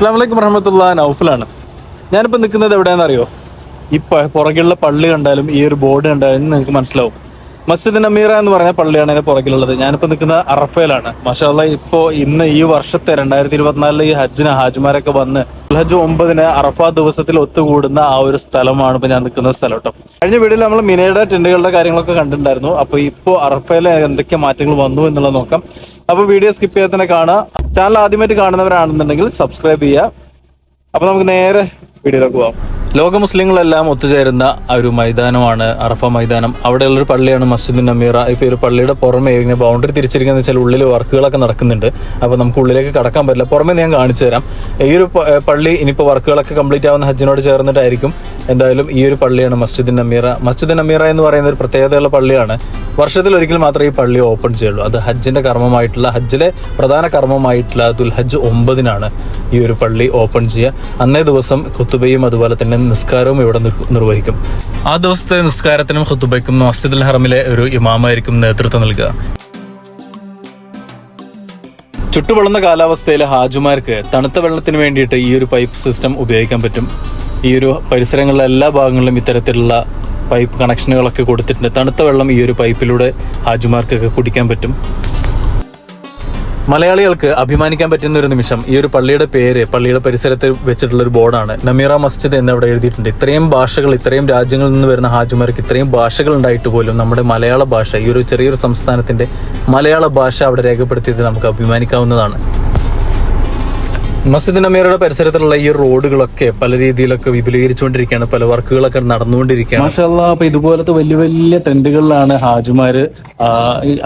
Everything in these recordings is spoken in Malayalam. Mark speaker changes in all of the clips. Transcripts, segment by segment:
Speaker 1: അസ്സാം വലൈക്കും വറഹമത്തുള്ള നൗഫലാണ്. ഞാനിപ്പോൾ നിൽക്കുന്നത് എവിടെയാണെന്ന് അറിയോ? ഈ പ- പുറകിലുള്ള പള്ളി കണ്ടാലും ഈ ഒരു ബോർഡ് കണ്ടാലും നിങ്ങൾക്ക് മനസ്സിലാവും. മസ്ജിദ് നമീറ എന്ന് പറഞ്ഞ പള്ളിയാണ് അതിന്റെ പുറകിലുള്ളത്. ഞാനിപ്പോൾ നിൽക്കുന്നത് അറഫയിലാണ്. മഷാല്ല ഇപ്പോൾ ഇന്ന് ഈ വർഷത്തെ രണ്ടായിരത്തി ഇരുപത്തിനാലിലെ ഈ ഹജ്ജിന് ഹാജിമാരൊക്കെ വന്ന് ഹജ്ജ് ഒമ്പതിന് അറഫ ദിവസത്തിൽ ഒത്തുകൂടുന്ന ആ ഒരു സ്ഥലമാണ് ഇപ്പോൾ ഞാൻ നിൽക്കുന്ന സ്ഥലം കേട്ടോ. കഴിഞ്ഞ വീഡിയോയിൽ നമ്മൾ മിനയുടെ ടെന്റുകളുടെ കാര്യങ്ങളൊക്കെ കണ്ടിട്ടുണ്ടായിരുന്നു. അപ്പോൾ ഇപ്പോൾ അറഫയിൽ എന്തൊക്കെ മാറ്റങ്ങൾ വന്നു എന്നുള്ളത് നോക്കാം. അപ്പോൾ വീഡിയോ സ്കിപ്പ് ചെയ്യാതെ തന്നെ ചാനൽ ആദ്യമായിട്ട് കാണുന്നവരാണെന്നുണ്ടെങ്കിൽ സബ്സ്ക്രൈബ് ചെയ്യുക. അപ്പോൾ നമുക്ക് നേരെ ലോക മുസ്ലിങ്ങളെല്ലാം ഒത്തുചേരുന്ന ഒരു മൈതാനമാണ് അറഫ മൈതാനം. അവിടെയുള്ള ഒരു പള്ളിയാണ് മസ്ജിദ് നമീറ. ഇപ്പൊ ഈ ഒരു പള്ളിയുടെ പുറമേ ഇങ്ങനെ ബൗണ്ടറി തിരിച്ചിരിക്കുന്ന വെച്ചാൽ ഉള്ളിൽ വർക്കുകളൊക്കെ നടക്കുന്നുണ്ട്. അപ്പോൾ നമുക്ക് ഉള്ളിലേക്ക് കടക്കാൻ പറ്റില്ല. പുറമേ ഞാൻ കാണിച്ചു തരാം. ഈ ഒരു പള്ളി ഇനിയിപ്പോൾ വർക്കുകളൊക്കെ കംപ്ലീറ്റ് ആവുന്ന ഹജ്ജിനോട് ചേർന്നിട്ടായിരിക്കും എന്തായാലും ഈ ഒരു പള്ളിയാണ് മസ്ജിദ് നമീറ. മസ്ജിദ് നമീറ എന്ന് പറയുന്ന ഒരു പ്രത്യേകതയുള്ള പള്ളിയാണ്. വർഷത്തിൽ ഒരിക്കൽ മാത്രമേ ഈ പള്ളി ഓപ്പൺ ചെയ്യുള്ളൂ. അത് ഹജ്ജിന്റെ കർമ്മമായിട്ടുള്ള ഹജ്ജിലെ പ്രധാന കർമ്മമായിട്ടുള്ള ദുൽഹജ്ജ് ഒമ്പതിനാണ്. ഈ ഒരു പള്ളി ഓപ്പൺ ചെയ്യുക അന്നേ ദിവസം ഖുത്തുബയും അതുപോലെ തന്നെ നിസ്കാരവും ഇവിടെ നിർവഹിക്കും. ആ ദിവസത്തെ നിസ്കാരത്തിനും ഖുത്തുബയ്ക്കും മസ്ജിദുൽ ഹറമിലെ ഒരു ഇമാമായിരിക്കും നേതൃത്വം നൽകുക. ചുട്ടുപൊള്ളുന്ന കാലാവസ്ഥയിലെ ഹാജുമാർക്ക് തണുത്ത വെള്ളത്തിന് വേണ്ടിയിട്ട് ഈ ഒരു പൈപ്പ് സിസ്റ്റം ഉപയോഗിക്കാൻ പറ്റും. ഈ ഒരു പരിസരങ്ങളിലെ എല്ലാ ഭാഗങ്ങളിലും ഇത്തരത്തിലുള്ള പൈപ്പ് കണക്ഷനുകളൊക്കെ കൊടുത്തിട്ടുണ്ട്. തണുത്ത വെള്ളം ഈ ഒരു പൈപ്പിലൂടെ ഹാജുമാർക്കൊക്കെ കുടിക്കാൻ പറ്റും. മലയാളികൾക്ക് അഭിമാനിക്കാൻ പറ്റുന്ന ഒരു നിമിഷം. ഈ ഒരു പള്ളിയുടെ പേര് പള്ളിയുടെ പരിസരത്ത് വെച്ചിട്ടുള്ള ഒരു ബോർഡാണ്. നമീറ മസ്ജിദ് എന്ന് അവിടെ എഴുതിയിട്ടുണ്ട്. ഇത്രയും ഭാഷകൾ ഇത്രയും രാജ്യങ്ങളിൽ നിന്ന് വരുന്ന ഹാജിമാർക്ക് ഇത്രയും ഭാഷകൾ ഉണ്ടായിട്ട് പോലും നമ്മുടെ മലയാള ഭാഷ ഈ ഒരു ചെറിയൊരു സംസ്ഥാനത്തിന്റെ മലയാള ഭാഷ അവിടെ രേഖപ്പെടുത്തിയത് നമുക്ക് അഭിമാനിക്കാവുന്നതാണ്. മസ്ജിദ് നമീറയുടെ പരിസരത്തുള്ള ഈ റോഡുകളൊക്കെ പല രീതിയിലൊക്കെ വിപുലീകരിച്ചുകൊണ്ടിരിക്കുകയാണ്. പല വർക്കുകളൊക്കെ നടന്നുകൊണ്ടിരിക്കുകയാണ്. മാഷാ അപ്പൊ ഇതുപോലത്തെ വലിയ വലിയ ടെന്റുകളിലാണ് ഹാജിമാര്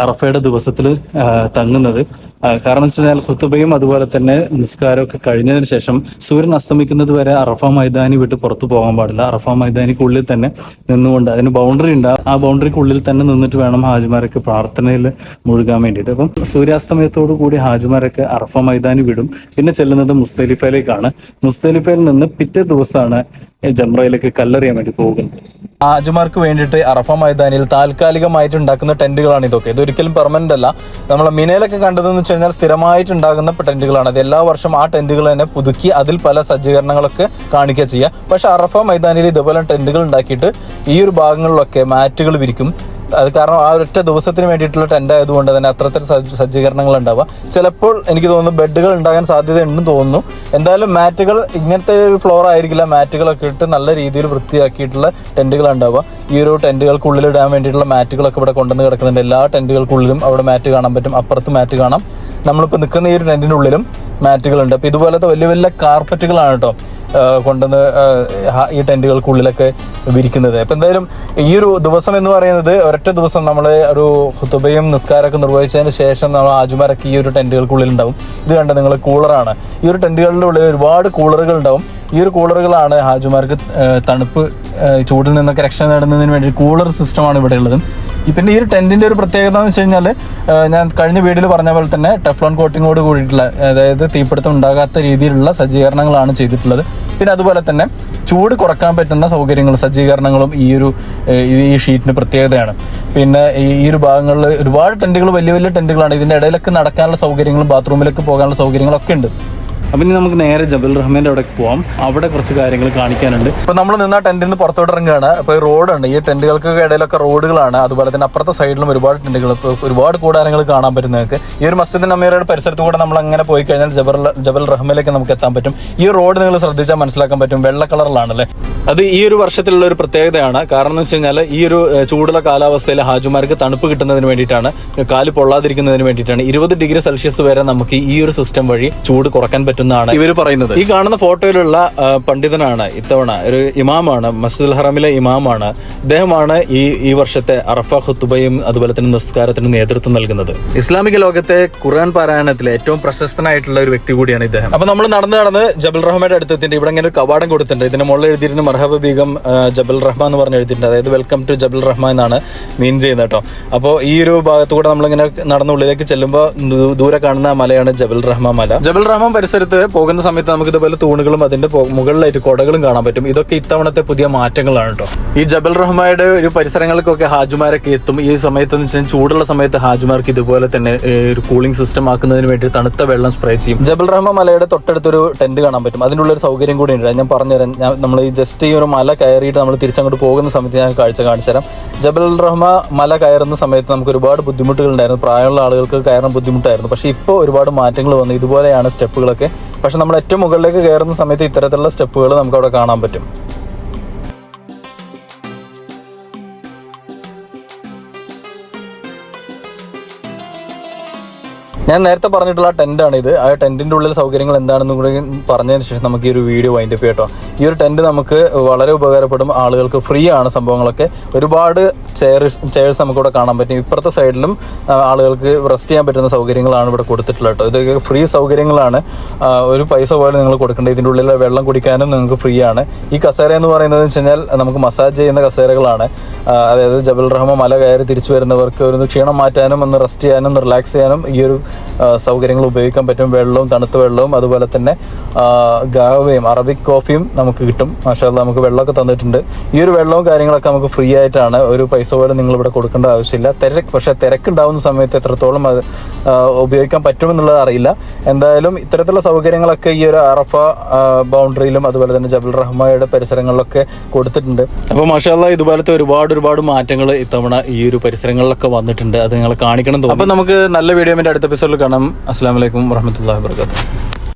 Speaker 1: അറഫയുടെ ദിവസത്തിൽ തങ്ങുന്നത്. കാരണം വെച്ച് കഴിഞ്ഞാൽ ഖുത്തുബയും അതുപോലെ തന്നെ നിസ്കാരമൊക്കെ കഴിഞ്ഞതിന് ശേഷം സൂര്യൻ അസ്തമിക്കുന്നത് വരെ അറഫ മൈതാനി വിട്ട് പുറത്തു പോകാൻ പാടില്ല. അറഫ മൈതാനിക്കുള്ളിൽ തന്നെ നിന്നുകൊണ്ട് അതിന് ബൗണ്ടറി ഉണ്ട്. ആ ബൗണ്ടറിക്കുള്ളിൽ തന്നെ നിന്നിട്ട് വേണം ഹാജിമാരൊക്കെ പ്രാർത്ഥനയിൽ മുഴുകാൻ വേണ്ടിയിട്ട്. അപ്പം സൂര്യാസ്തമയത്തോടു കൂടി ഹാജിമാരൊക്കെ അറഫ മൈതാനി വിടും. പിന്നെ ചെല്ലുന്നത് മുസ്തലിഫയിലേക്കാണ്. മുസ്തലിഫയിൽ നിന്ന് പിറ്റേ ദിവസമാണ് ജംറയിലേക്ക് കല്ലെറിയാൻ വേണ്ടി പോകുന്നത്. ഹാജിമാർക്ക് വേണ്ടിയിട്ട് അറഫ മൈതാനിയിൽ താൽക്കാലികമായിട്ട് ഉണ്ടാക്കുന്ന ടെന്റുകളാണ് ഇതൊക്കെ. ഇതൊരിക്കലും പെർമനന്റ് അല്ല. നമ്മളെ മിനയിലൊക്കെ കണ്ടതെന്ന് വെച്ച് കഴിഞ്ഞാൽ സ്ഥിരമായിട്ട് ഉണ്ടാകുന്ന ടെന്റുകളാണ്. അത് എല്ലാ വർഷം ആ ടെന്റുകൾ തന്നെ പുതുക്കി അതിൽ പല സജ്ജീകരണങ്ങളൊക്കെ കാണിക്കുക ചെയ്യുക പക്ഷെ അറഫ മൈതാനിയിൽ ഇതുപോലെ ടെന്റുകൾ ഉണ്ടാക്കിയിട്ട് ഈ ഒരു ഭാഗങ്ങളിലൊക്കെ മാറ്റുകൾ വിരിക്കും. അത് കാരണം ആ ഒരൊറ്റ ദിവസത്തിന് വേണ്ടിയിട്ടുള്ള ടെന്റ് ആയതുകൊണ്ട് തന്നെ അത്രത്തിൽ സജ്ജീകരണങ്ങൾ ഉണ്ടാവുക ചിലപ്പോൾ എനിക്ക് തോന്നുന്നു ബെഡുകൾ ഉണ്ടാകാൻ സാധ്യതയുണ്ടെന്ന് തോന്നുന്നു. എന്തായാലും മാറ്റുകൾ ഇങ്ങനത്തെ ഒരു ഫ്ലോർ ആയിരിക്കില്ല. മാറ്റുകളൊക്കെ ഇട്ട് നല്ല രീതിയിൽ വൃത്തിയാക്കിയിട്ടുള്ള ടെന്റുകൾ ഉണ്ടാവുക. ഈ ഒരു ടെന്റുകൾക്കുള്ളിൽ ഇടാൻ വേണ്ടിയിട്ടുള്ള മാറ്റുകളൊക്കെ ഇവിടെ കൊണ്ടുവന്ന് കിടക്കുന്നുണ്ട്. എല്ലാ ടെന്റുകൾക്കുള്ളിലും അവിടെ മാറ്റ് കാണാൻ പറ്റും. അപ്പുറത്ത് മാറ്റ് കാണാം. നമ്മളിപ്പോൾ നിൽക്കുന്ന ഈ ഒരു ടെന്റിന്റെ ഉള്ളിലും മാറ്റുകളുണ്ട്. അപ്പോൾ ഇതുപോലത്തെ വലിയ വലിയ കാർപ്പറ്റുകളാണ് കേട്ടോ കൊണ്ടുവന്ന് ഈ ടെന്റുകൾക്കുള്ളിലൊക്കെ വിരിക്കുന്നത്. അപ്പോൾ എന്തായാലും ഈ ഒരു ദിവസം എന്ന് പറയുന്നത് ഒരൊറ്റ ദിവസം നമ്മൾ ഒരു ഹുത്തുബയും നിസ്കാരമൊക്കെ നിർവഹിച്ചതിന് ശേഷം നമ്മൾ ആജുമാരൊക്കെ ഈ ഒരു ടെന്റുകൾക്കുള്ളിൽ ഉണ്ടാവും. ഇത് കണ്ട നിങ്ങൾ കൂളറാണ് ഈ ഒരു ടെന്റുകളുടെ ഉള്ളിൽ ഒരുപാട് കൂളറുകൾ ഉണ്ടാവും. ഈ ഒരു കൂളറുകളാണ് ഹാജുമാർക്ക് തണുപ്പ് ചൂടിൽ നിന്നൊക്കെ രക്ഷ നേടുന്നതിന് വേണ്ടി കൂളർ സിസ്റ്റമാണ് ഇവിടെ ഉള്ളത്. പിന്നെ ഈ ഒരു ടെന്റിന്റെ ഒരു പ്രത്യേകത എന്ന് വെച്ച് കഴിഞ്ഞാൽ ഞാൻ കഴിഞ്ഞ വീഡിയോയിൽ പറഞ്ഞ പോലെ തന്നെ ടെഫ്ലോൺ കോട്ടിങ്ങോട് കൂടിയിട്ടുള്ള അതായത് തീപിടുത്തം ഉണ്ടാകാത്ത രീതിയിലുള്ള സജ്ജീകരണങ്ങളാണ് ചെയ്തിട്ടുള്ളത്. പിന്നെ അതുപോലെ തന്നെ ചൂട് കുറയ്ക്കാൻ പറ്റുന്ന സൗകര്യങ്ങളും സജ്ജീകരണങ്ങളും ഈ ഒരു ഈ ഷീറ്റിന് പ്രത്യേകതയാണ്. പിന്നെ ഈ ഒരു ഭാഗങ്ങളിൽ ഒരുപാട് ടെന്റുകൾ വലിയ വലിയ ടെന്റുകളാണ് ഇതിന്റെ ഇടയിലൊക്കെ നടക്കാനുള്ള സൗകര്യങ്ങളും ബാത്റൂമിലൊക്കെ പോകാനുള്ള സൗകര്യങ്ങളൊക്കെ ഉണ്ട്. അപ്പം ഇനി നമുക്ക് നേരെ ജബൽ റഹ്മാന്റെ അവിടെ പോവാം. അവിടെ കുറച്ച് കാര്യങ്ങൾ കാണിക്കാനുണ്ട്. ഇപ്പൊ നമ്മൾ നിന്ന ടെന്റിൽ നിന്ന് പുറത്തോട്ട് ഇറങ്ങുകയാണ്. അപ്പൊ ഈ റോഡുണ്ട് ഈ ടെന്റുകൾക്ക് ഇടയിലൊക്കെ റോഡുകളാണ് അതുപോലെ തന്നെ അപ്പുറത്തെ സൈഡിലും ഒരുപാട് ടെന്റുകൾ ഒരുപാട് കൂടാരങ്ങൾ കാണാൻ പറ്റും നിങ്ങൾക്ക്. ഈ ഒരു മസ്ജിദ് അമീറയുടെ പരിസരത്ത് കൂടെ നമ്മൾ അങ്ങനെ പോയി കഴിഞ്ഞാൽ ജബൽ ജബൽ റഹ്മയിലേക്ക് നമുക്ക് എത്താൻ പറ്റും. ഈ റോഡ് നിങ്ങൾ ശ്രദ്ധിച്ചാൽ മനസ്സിലാക്കാൻ പറ്റും. വെള്ള കളറിലാണല്ലേ അത് ഈ ഒരു വർഷത്തിലുള്ള ഒരു പ്രത്യേകതയാണ്. കാരണം എന്ന് വെച്ച് കഴിഞ്ഞാൽ ഈ ഒരു ചൂടുള്ള കാലാവസ്ഥയിൽ ഹാജുമാർക്ക് തണുപ്പ് കിട്ടുന്നതിന് വേണ്ടിയിട്ടാണ് കാൽ പൊള്ളാതിരിക്കുന്നതിന് വേണ്ടിയിട്ടാണ് ഇരുപത് ഡിഗ്രി സെൽഷ്യസ് വരെ നമുക്ക് ഈ ഒരു സിസ്റ്റം വഴി ചൂട് കുറയ്ക്കാൻ പറ്റുന്നതാണ് ഇവർ പറയുന്നത്. ഈ കാണുന്ന ഫോട്ടോയിലുള്ള പണ്ഡിതനാണ് ഇത്തവണ ഒരു ഇമാമാണ് മസ്ജിദുൽ ഹറമിലെ ഇമാമാണ്. ഇദ്ദേഹമാണ് ഈ ഈ വർഷത്തെ അറഫ ഖുത്തുബയും അതുപോലെ തന്നെ നിസ്കാരത്തിന് നേതൃത്വം നൽകുന്നത്. ഇസ്ലാമിക ലോകത്തെ ഖുർആൻ പാരായണത്തിലെ ഏറ്റവും പ്രശസ്തനായിട്ടുള്ള ഒരു വ്യക്തി കൂടിയാണ് ഇദ്ദേഹം. അപ്പൊ നമ്മൾ നടന്ന് നടന്ന് ജബൽ റഹ്മാന്റെ അടുത്തെത്തിയിട്ട് ഇവിടെ ഇങ്ങനെ ഒരു കവാടം കൊടുത്തിട്ടുണ്ട്. ഇതിന്റെ മുകളിൽ എഴുതിയിരുന്ന മർഹബ ബീഗം ജബൽ റഹ്മാൻ എന്ന് പറഞ്ഞ് എഴുതിയിട്ടുണ്ട്. അതായത് വെൽക്കം ടു ജബൽ റഹ്മാൻ എന്നാണ് മീൻ ചെയ്യുന്നത് കേട്ടോ. അപ്പോൾ ഈ ഒരു ഭാഗത്തുകൂടെ നമ്മളിങ്ങനെ നടന്ന ഉള്ളിലേക്ക് ചെല്ലുമ്പോൾ ദൂരെ കാണുന്ന മലയാണ് ജബൽ റഹ്മാൻ മല. ജബൽ റഹ്മാൻ പരിസരത്ത് സമയത്ത് പോകുന്ന സമയത്ത് നമുക്ക് ഇതുപോലെ തൂണുകളും അതിന്റെ മുകളിലായിട്ട് കൊടകളും കാണാൻ പറ്റും. ഇതൊക്കെ ഇത്തവണത്തെ പുതിയ മാറ്റങ്ങളാണ് കേട്ടോ. ഈ ജബൽ റഹ്മയുടെ ഒരു പരിസരങ്ങൾക്കൊക്കെ ഹാജുമാരൊക്കെ എത്തും. ഈ സമയത്ത് വെച്ചാൽ ചൂടുള്ള സമയത്ത് ഹാജുമാർക്ക് ഇതുപോലെ തന്നെ ഒരു കൂളിംഗ് സിസ്റ്റം ആക്കുന്നതിന് വേണ്ടി തണുത്ത വെള്ളം സ്പ്രേ ചെയ്യും. ജബൽ റഹ്മ മലയുടെ തൊട്ടടുത്തൊരു ടെന്റ് കാണാൻ പറ്റും. അതിനുള്ള ഒരു സൗകര്യം കൂടി ഉണ്ട്. ഞാൻ പറഞ്ഞുതരാം. നമ്മൾ ഈ ജസ്റ്റ് ഈ ഒരു മല കയറിയിട്ട് നമ്മൾ തിരിച്ചങ്ങോട്ട് പോകുന്ന സമയത്ത് ഞാൻ കാഴ്ച കാണിച്ചു തരാം. ജബൽ റഹ്മ മല കയറുന്ന സമയത്ത് നമുക്ക് ഒരുപാട് ബുദ്ധിമുട്ടുകൾ ഉണ്ടായിരുന്നു പ്രായമുള്ള ആളുകൾക്ക് കയറാൻ ബുദ്ധിമുട്ടായിരുന്നു. പക്ഷേ ഇപ്പോൾ ഒരുപാട് മാറ്റങ്ങൾ വന്നു. ഇതുപോലെയാണ് സ്റ്റെപ്പുകളൊക്കെ പക്ഷെ നമ്മൾ ഏറ്റവും മുകളിലേക്ക് കയറുന്ന സമയത്ത് ഇത്തരത്തിലുള്ള സ്റ്റെപ്പുകൾ നമുക്ക് അവിടെ കാണാൻ പറ്റും. ഞാൻ നേരത്തെ പറഞ്ഞിട്ടുള്ള ആ ടെന്റാണ് ഇത് ആ ടെന്റിന്റെ ഉള്ളിൽ സൗകര്യങ്ങൾ എന്താണെന്നും കൂടി പറഞ്ഞതിന് ശേഷം നമുക്ക് ഈ ഒരു വീഡിയോ വൈൻഡ് അപ്പ് കേട്ടോ ഈ ഒരു ടെന്റ് നമുക്ക് വളരെ ഉപകാരപ്പെടും. ആളുകൾക്ക് ഫ്രീ ആണ് സംഭവങ്ങളൊക്കെ. ഒരുപാട് ചെയർസ് ചെയർസ് നമുക്കിവിടെ കാണാൻ പറ്റും. ഇപ്പുറത്തെ സൈഡിലും ആളുകൾക്ക് റെസ്റ്റ് ചെയ്യാൻ പറ്റുന്ന സൗകര്യങ്ങളാണ് ഇവിടെ കൊടുത്തിട്ടുള്ളത് കേട്ടോ ഇതൊക്കെ ഫ്രീ സൗകര്യങ്ങളാണ്. ഒരു പൈസ പോലും നിങ്ങൾ കൊടുക്കേണ്ടത് ഇതിന്റെ ഉള്ളിൽ വെള്ളം കുടിക്കാനും നിങ്ങൾക്ക് ഫ്രീ ആണ്. ഈ കസേര എന്ന് പറയുന്നത് വെച്ച് കഴിഞ്ഞാൽ നമുക്ക് മസാജ് ചെയ്യുന്ന കസേരകളാണ്. അതായത് ജബൽ റഹ്മ മല കയറി തിരിച്ചു വരുന്നവർക്ക് ഒരു ക്ഷീണം മാറ്റാനും ഒന്ന് റെസ്റ്റ് ചെയ്യാനും ഒന്ന് റിലാക്സ് ചെയ്യാനും ഈ ഒരു സൗകര്യങ്ങൾ ഉപയോഗിക്കാൻ പറ്റും. വെള്ളവും തണുത്ത വെള്ളവും അതുപോലെ തന്നെ ഗാവയും അറബിക് കോഫിയും നമുക്ക് കിട്ടും. മാഷാല്ല നമുക്ക് വെള്ളമൊക്കെ തന്നിട്ടുണ്ട്. ഈ ഒരു വെള്ളവും കാര്യങ്ങളൊക്കെ നമുക്ക് ഫ്രീ ആയിട്ടാണ് ഒരു പൈസ പോലും നിങ്ങൾ ഇവിടെ കൊടുക്കേണ്ട ആവശ്യമില്ല. തിരക്ക് പക്ഷേ തിരക്കുണ്ടാവുന്ന സമയത്ത് എത്രത്തോളം അത് ഉപയോഗിക്കാൻ പറ്റുമെന്നുള്ളത് അറിയില്ല. എന്തായാലും ഇത്തരത്തിലുള്ള സൗകര്യങ്ങളൊക്കെ ഈ ഒരു അറഫ ബൗണ്ടറിയിലും അതുപോലെ തന്നെ ജബൽ റഹ്മയുടെ പരിസരങ്ങളിലൊക്കെ കൊടുത്തിട്ടുണ്ട്. അപ്പോൾ മാഷാല്ല ഇതുപോലത്തെ ഒരുപാട് ഒരുപാട് മാറ്റങ്ങൾ ഇത്തവണ ഈ ഒരു പരിസരങ്ങളിലൊക്കെ വന്നിട്ടുണ്ട്. അത് നിങ്ങൾ കാണിക്കണം തോന്നുന്നു. അപ്പോൾ നമുക്ക് നല്ല വീഡിയോ അടുത്ത എപ്പിസോഡിൽ കാണാം. അസ്സാം വലൈക്കും വറഹമത്തല്ലാ വാബർക്കാത്തു